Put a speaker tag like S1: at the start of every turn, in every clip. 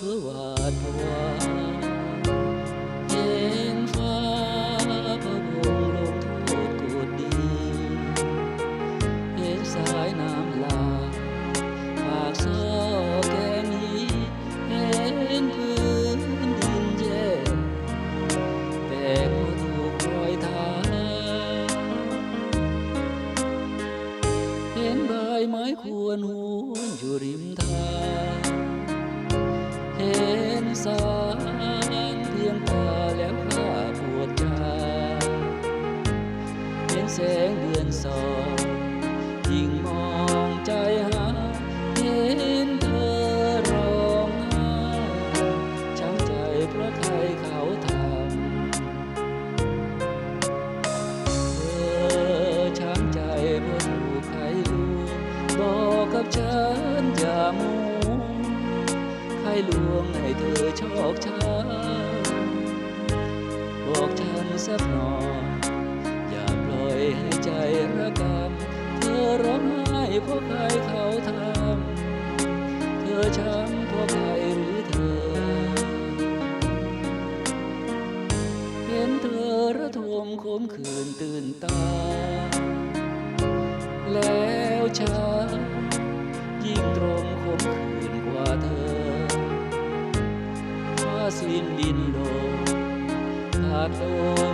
S1: เมอหวาดผวาเห็นฟ้าพะวงลงโทษโกรดีเห็นสายน้ำลากปากซอแกงนี้เห็นพื้นดินแย่แบกผู้ถูกรอยเท้าเห็นใบไม้ควรหูนอยู่ริมทาง เห็นสารเพียงตาแล้วข้าปวดใจเห็นแสงเดือนสองยิ่งมอง ลวงให้เธอชอกช้ำบอกฉันสักหน่อยอย่าปล่อยให้ใจระกำเธอร้องไห้เพราะใครเขาทำเธอช้ำเพราะใครหรือเธอ เห็นเธอระทมขมขืนตื่นตา แล้วฉันยิ่งตร สิ้น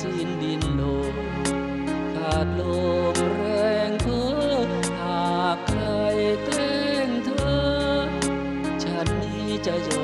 S1: สิ้นดินโดนขาดลมแรงเพอหากใครแกล้งเธอ ฉันนี้จะย